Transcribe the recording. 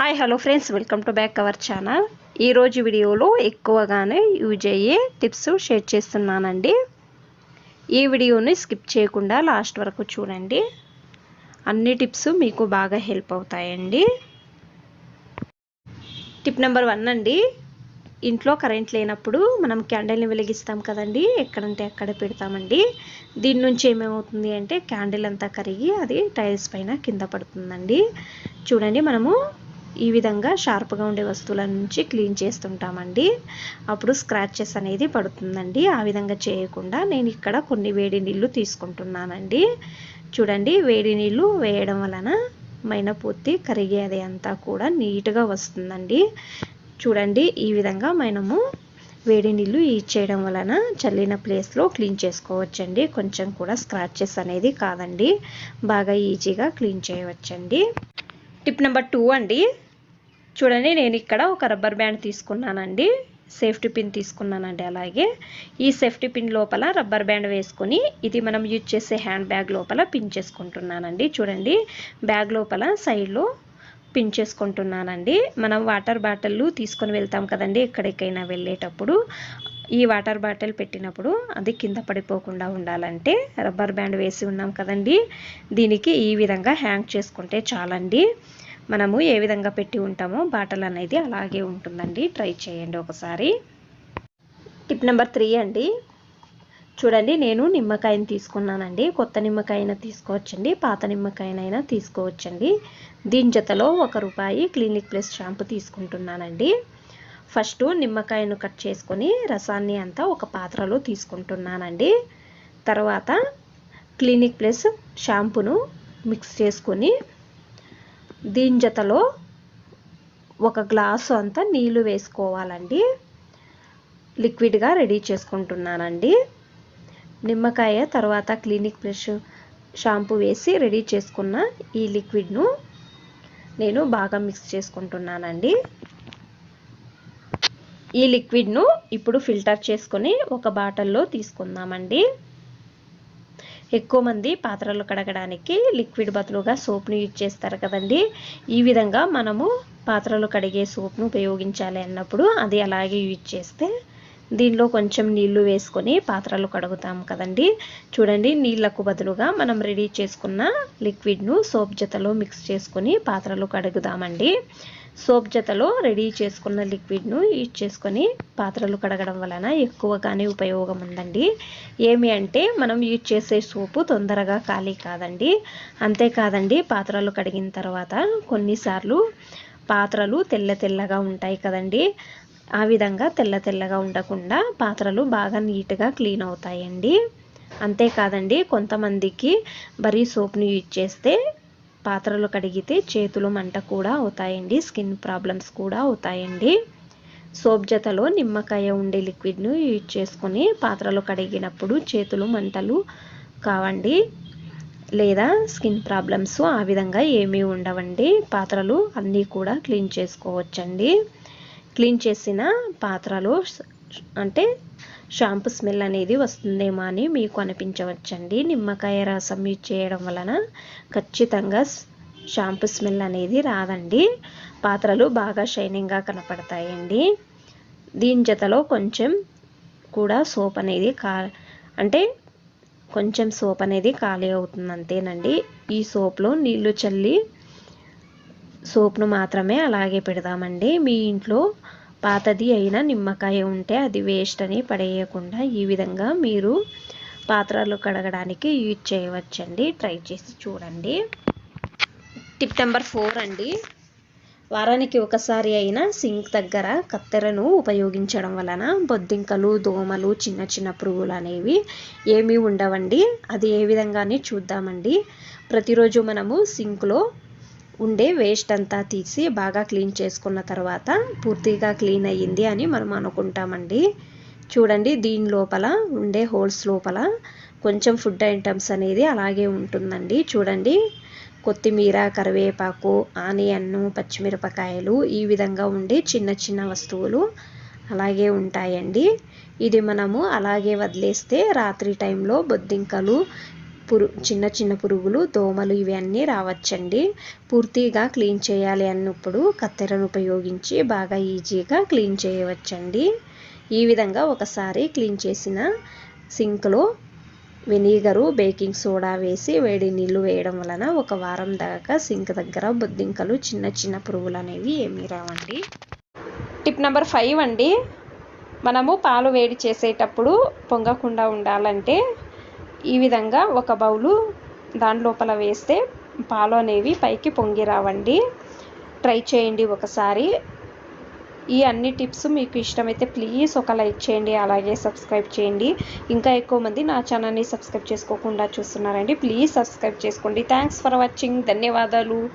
Hi hello friends welcome to back our channel ఈరోజు వీడియోలో ఎక్కువగానే యూజ్ అయ్యే టిప్స్ షేర్ చేస్తున్నానండి. ఈ వీడియోని స్కిప్ చేయకుండా లాస్ట్ వరకు చూడండి. అన్ని టిప్స్ మీకు బాగా హెల్ప్ అవుతాయండి. టిప్ నెంబర్ వన్ అండి. ఇంట్లో కరెంట్ లేనప్పుడు మనం క్యాండిల్ని వెలిగిస్తాం కదండి. ఎక్కడంటే అక్కడ పెడతామండి. దీని నుంచి ఏమేమవుతుంది అంటే క్యాండిల్ అంతా కరిగి అది టైల్స్ పైన కింద పడుతుందండి. చూడండి మనము ఈ విధంగా షార్ప్గా ఉండే వస్తువుల నుంచి క్లీన్ చేస్తుంటామండి. అప్పుడు స్క్రాచెస్ అనేది పడుతుందండి. ఆ విధంగా చేయకుండా నేను ఇక్కడ కొన్ని వేడి నీళ్ళు తీసుకుంటున్నానండి. చూడండి వేడి నీళ్ళు వేయడం వలన మైన పూర్తి కరిగేది అంతా కూడా నీట్గా వస్తుందండి. చూడండి ఈ విధంగా మనము వేడి నీళ్ళు చేయడం వలన చల్లిన ప్లేస్లో క్లీన్ చేసుకోవచ్చండి. కొంచెం కూడా స్క్రాచెస్ అనేది కాదండి. బాగా ఈజీగా క్లీన్ చేయవచ్చండి. టిప్ నెంబర్ టూ అండి. చూడండి నేను ఇక్కడ ఒక రబ్బర్ బ్యాండ్ తీసుకున్నానండి. సేఫ్టీ పిన్ తీసుకున్నానండి అలాగే. ఈ సేఫ్టీ పిన్ లోపల రబ్బర్ బ్యాండ్ వేసుకొని ఇది మనం యూజ్ చేసే హ్యాండ్ బ్యాగ్ లోపల పిన్ చేసుకుంటున్నానండి. చూడండి బ్యాగ్ లోపల సైడ్లో పిన్ చేసుకుంటున్నానండి. మనం వాటర్ బాటిల్ తీసుకొని వెళ్తాం కదండి ఎక్కడికైనా వెళ్ళేటప్పుడు. ఈ వాటర్ బాటిల్ పెట్టినప్పుడు అది కింద పడిపోకుండా ఉండాలంటే రబ్బర్ బ్యాండ్ వేసి ఉన్నాం కదండి. దీనికి ఈ విధంగా హ్యాంగ్ చేసుకుంటే చాలండి. మనము ఏ విధంగా పెట్టి ఉంటామో బాటల్ అనేది అలాగే ఉంటుందండి. ట్రై చేయండి ఒకసారి. టిప్ నెంబర్ త్రీ అండి. చూడండి నేను నిమ్మకాయని తీసుకున్నానండి. కొత్త నిమ్మకాయన తీసుకోవచ్చండి పాత నిమ్మకాయనైనా తీసుకోవచ్చండి. దీని జతలో ఒక రూపాయి క్లినిక్ ప్లస్ షాంపూ తీసుకుంటున్నానండి. ఫస్ట్ నిమ్మకాయను కట్ చేసుకొని రసాన్ని అంతా ఒక పాత్రలో తీసుకుంటున్నానండి. తర్వాత క్లినిక్ ప్లస్ షాంపును మిక్స్ చేసుకొని దీని జతలో ఒక గ్లాసు అంతా నీళ్ళు వేసుకోవాలండి. లిక్విడ్గా రెడీ చేసుకుంటున్నానండి. నిమ్మకాయ తర్వాత క్లినిక్ ప్లస్ షాంపూ వేసి రెడీ చేసుకున్న ఈ లిక్విడ్ను నేను బాగా మిక్స్ చేసుకుంటున్నానండి. ఈ లిక్విడ్ను ఇప్పుడు ఫిల్టర్ చేసుకొని ఒక బాటిల్లో తీసుకుందామండి. ఎక్కువ మంది పాత్రలు కడగడానికి లిక్విడ్ బదులుగా సోప్ను యూజ్ చేస్తారు కదండి. ఈ విధంగా మనము పాత్రలు కడిగే సోప్ను ఉపయోగించాలి అన్నప్పుడు అది అలాగే యూజ్ చేస్తే దీనిలో కొంచెం నీళ్ళు వేసుకొని పాత్రలు కడుగుతాం కదండి. చూడండి నీళ్ళకు బదులుగా మనం రెడీ చేసుకున్న లిక్విడ్ను సోప్ జతలో మిక్స్ చేసుకొని పాత్రలు కడుగుదామండి. సోప్ జతలో రెడీ చేసుకున్న లిక్విడ్ను యూజ్ చేసుకొని పాత్రలు కడగడం వలన ఎక్కువగానే ఉపయోగం ఉందండి. ఏమి అంటే మనం యూజ్ చేసే సోపు తొందరగా ఖాళీ కాదండి. అంతేకాదండి పాత్రలు కడిగిన తర్వాత కొన్నిసార్లు పాత్రలు తెల్ల తెల్లగా ఉంటాయి కదండి. ఆ విధంగా తెల్ల తెల్లగా ఉండకుండా పాత్రలు బాగా నీట్గా క్లీన్ అవుతాయండి. అంతేకాదండి కొంతమందికి బరీ సోప్ని యూజ్ చేస్తే పాత్రలు కడిగితే చేతులు మంట కూడా అవుతాయండి. స్కిన్ ప్రాబ్లమ్స్ కూడా అవుతాయండి. సోప్ జతలో నిమ్మకాయ ఉండే లిక్విడ్ను యూజ్ చేసుకొని పాత్రలు కడిగినప్పుడు చేతులు మంటలు కావండి. లేదా స్కిన్ ప్రాబ్లమ్స్ ఆ విధంగా ఏమీ ఉండవండి. పాత్రలు అన్నీ కూడా క్లీన్ చేసుకోవచ్చండి. క్లీన్ చేసిన పాత్రలు అంటే షాంపూ స్మెల్ అనేది వస్తుందేమో అని మీకు అనిపించవచ్చండి. నిమ్మకాయ రసం యూజ్ చేయడం వలన ఖచ్చితంగా షాంపూ స్మెల్ అనేది రాదండి. పాత్రలు బాగా షైనింగ్గా కనపడతాయండి. దీని జతలో కొంచెం కూడా సోప్ అనేది కా అంటే కొంచెం సోప్ అనేది ఖాళీ అవుతుంది అంతేనండి. ఈ సోప్లో నీళ్ళు చల్లి సోప్ను మాత్రమే అలాగే పెడదామండి. మీ ఇంట్లో పాతది అయినా నిమ్మకాయ ఉంటే అది వేస్ట్ అని పడేయకుండా ఈ విధంగా మీరు పాత్రలు కడగడానికి యూజ్ చేయవచ్చండి. ట్రై చేసి చూడండి. టిప్ నెంబర్ ఫోర్ అండి. వారానికి ఒకసారి అయినా సింక్ దగ్గర కత్తెరను ఉపయోగించడం వలన బొద్దింకలు దోమలు చిన్న చిన్న పురుగులు అనేవి ఏమీ ఉండవండి. అది ఏ విధంగానే చూద్దామండి. ప్రతిరోజు మనము సింక్లో ఉండే వేస్ట్ అంతా తీసి బాగా క్లీన్ చేసుకున్న తర్వాత పూర్తిగా క్లీన్ అయ్యింది అని మనం అనుకుంటామండి. చూడండి దీని లోపల ఉండే హోల్స్ లోపల కొంచెం ఫుడ్ ఐటమ్స్ అనేది అలాగే ఉంటుందండి. చూడండి కొత్తిమీర కరివేపాకు ఆనియన్ను పచ్చిమిరపకాయలు ఈ విధంగా ఉండే చిన్న చిన్న వస్తువులు అలాగే ఉంటాయండి. ఇది మనము అలాగే వదిలేస్తే రాత్రి టైంలో బొద్దింకలు పురు చిన్న చిన్న పురుగులు దోమలు ఇవన్నీ రావచ్చండి. పూర్తిగా క్లీన్ చేయాలి అన్నప్పుడు కత్తెరను ఉపయోగించి బాగా ఈజీగా క్లీన్ చేయవచ్చండి. ఈ విధంగా ఒకసారి క్లీన్ చేసిన సింక్లో వెనిగరు బేకింగ్ సోడా వేసి వేడి నీళ్ళు వేయడం వలన ఒక వారం దాకా సింక్ దగ్గర బొద్దింకలు చిన్న చిన్న పురుగులు అనేవి ఏమీ రావండి. టిప్ నెంబర్ ఫైవ్ అండి. మనము పాలు వేడి చేసేటప్పుడు పొంగకుండా ఉండాలంటే ఈ విధంగా ఒక బౌలు దాని లోపల వేస్తే పాలు అనేవి పైకి పొంగి రావండి. ట్రై చేయండి ఒకసారి. ఈ అన్ని టిప్స్ మీకు ఇష్టమైతే ప్లీజ్ ఒక లైక్ చేయండి అలాగే సబ్స్క్రైబ్ చేయండి. ఇంకా ఎక్కువ మంది నా ఛానల్ని సబ్స్క్రైబ్ చేసుకోకుండా చూస్తున్నారండి. ప్లీజ్ సబ్స్క్రైబ్ చేసుకోండి. థ్యాంక్స్ ఫర్ వాచింగ్ ధన్యవాదాలు.